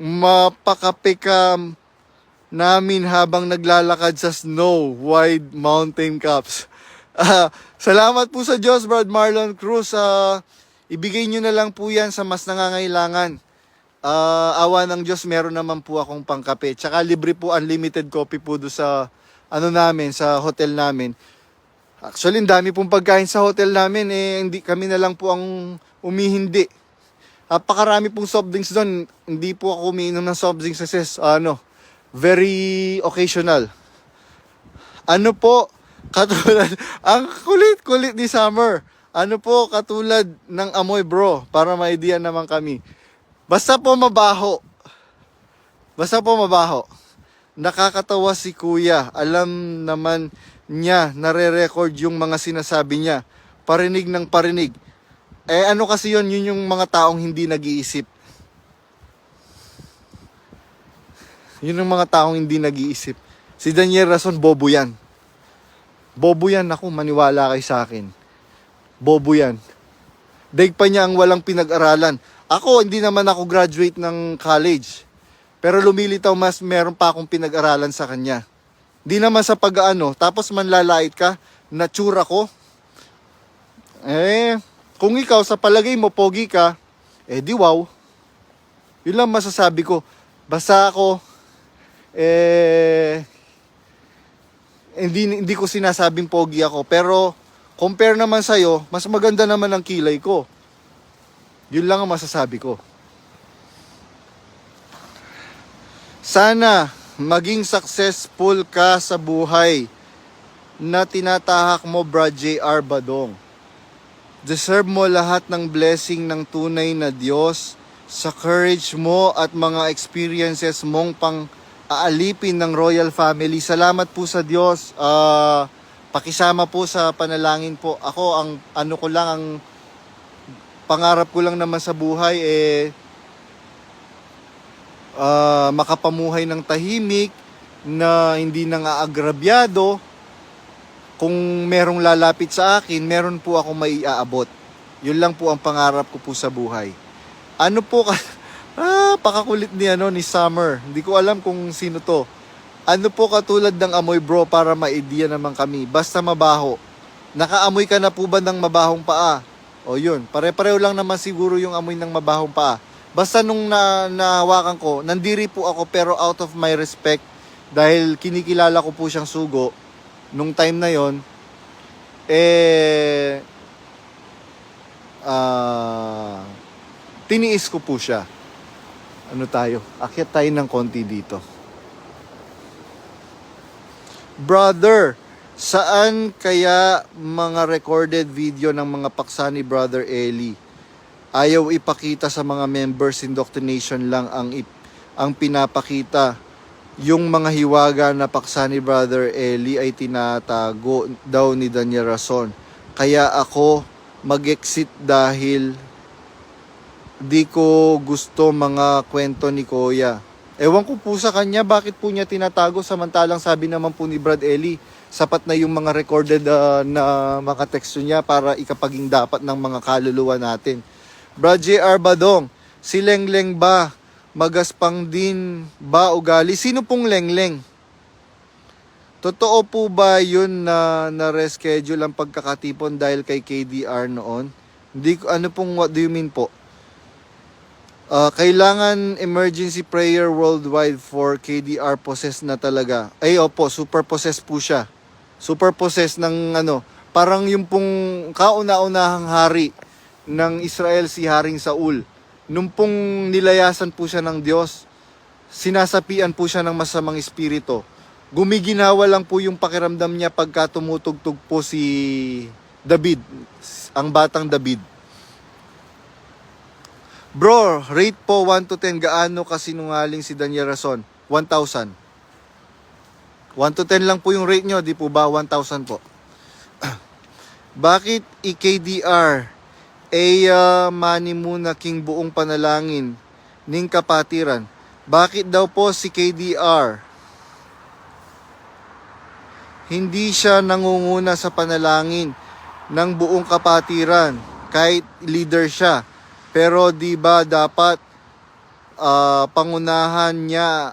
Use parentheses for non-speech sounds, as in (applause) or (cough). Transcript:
mapakapikam namin habang naglalakad sa snow wide mountain caps. (laughs) Ah, salamat po sa Diyos, Brad Marlon Cruz. Ah, ibigay nyo na lang po yan sa mas nangangailangan. Ah, awa ng Diyos, meron naman po akong pangkape. Tsaka libre po unlimited coffee po do sa ano namin, sa hotel namin. Actually, dami pong pagkain sa hotel namin. Eh, hindi, kami na lang po ang umihindi. Napakarami pong soft drinks doon. Hindi po ako umiinom ng soft drinks kasi ano, very occasional. Ano po, katulad, (laughs) ang kulit-kulit ni Summer. Ano po, katulad ng amoy bro, para ma-idea naman kami. Basta po mabaho. Basta po mabaho. Nakakatawa si kuya. Alam naman niya, nare-record yung mga sinasabi niya. Parinig ng parinig. Eh ano kasi yon yun yung mga taong hindi nag-iisip. Yun yung mga taong hindi nag-iisip. Si Daniel Rason, bobo yan. Bobo yan ako, maniwala kay sa akin. Bobo yan. Daig pa niya ang walang pinag-aralan. Ako, hindi naman ako graduate ng college. Pero lumilitaw mas meron pa akong pinag-aralan sa kanya. Di naman sa pag-ano, tapos manlalait ka, natsura ko. Eh, kung ikaw sa palagay mo pogi ka, eh di wow. Yun lang masasabi ko. Basta ako, eh, hindi, hindi ko sinasabing pogi ako. Pero, compare naman sa'yo, mas maganda naman ang kilay ko. Yun lang ang masasabi ko. Sana maging successful ka sa buhay na tinatahak mo, Brad J.R. Badong. Deserve mo lahat ng blessing ng tunay na Diyos sa courage mo at mga experiences mong pang aalipin ng royal family. Salamat po sa Diyos. Ah, pakisama po sa panalangin po. Ako, ang ano ko lang, ang pangarap ko lang naman sa buhay eh ah, makapamuhay ng tahimik na hindi nang aagrabyado. Kung merong lalapit sa akin, meron po ako may aabot. Yun lang po ang pangarap ko po sa buhay. Ano po ka... (laughs) Ah, pakakulit ni ano ni Summer. Hindi ko alam kung sino to. Ano po katulad ng amoy bro para ma-idea naman kami. Basta mabaho. Nakaamoy ka na po ba ng mabahong paa? O yun, pare-pareho lang naman siguro yung amoy ng mabahong paa. Basta nung na, nahawakan ko, nandiri po ako pero out of my respect dahil kinikilala ko po siyang sugo nung time na yon eh ah tiniis ko po siya. Ano tayo? Akyat tayo ng konti dito. Brother, saan kaya mga recorded video ng mga paksa ni Brother Eli? Ayaw ipakita sa mga members indoctrination lang ang ip, ang pinapakita. Yung mga hiwaga na paksa ni Brother Eli ay tinatago daw ni Daniel Rason. Kaya ako mag-exit dahil di ko gusto mga kwento ni Kuya. Ewan ko po sa kanya bakit po niya tinatago samantalang sabi naman po ni Brad Eli sapat na yung mga recorded ah, na mga teksto niya para ikapaging dapat ng mga kaluluwa natin. Brad J.R. Badong, si Lengleng ba? Magaspang din ba ugali? Sino pong Lengleng? Totoo po ba yun na na-reschedule ang pagkakatipon dahil kay KDR noon? Hindi ko, ano pong, what do you mean po? Ah, kailangan emergency prayer worldwide for KDR possessed na talaga. Ay, opo, super possessed po siya. Super possessed ng ano, parang yung pong kauna-unahang hari ng Israel si Haring Saul. Nung pong nilayasan po siya ng Diyos, sinasapian po siya ng masamang espiritu. Gumiginawa lang po yung pakiramdam niya pagka tumutugtog po si David, ang batang David. Bro, rate po 1 to 10 gaano kasinungaling si Daniel Rason? 1,000. 1 to 10 lang po yung rate nyo, di po ba 1,000 po? (clears throat) Bakit EKDR? Eya mani muna king buong panalangin ning kapatiran. Bakit daw po si KDR? Hindi siya nangunguna sa panalangin ng buong kapatiran kahit leader siya. Pero di ba dapat ah, pangunahan niya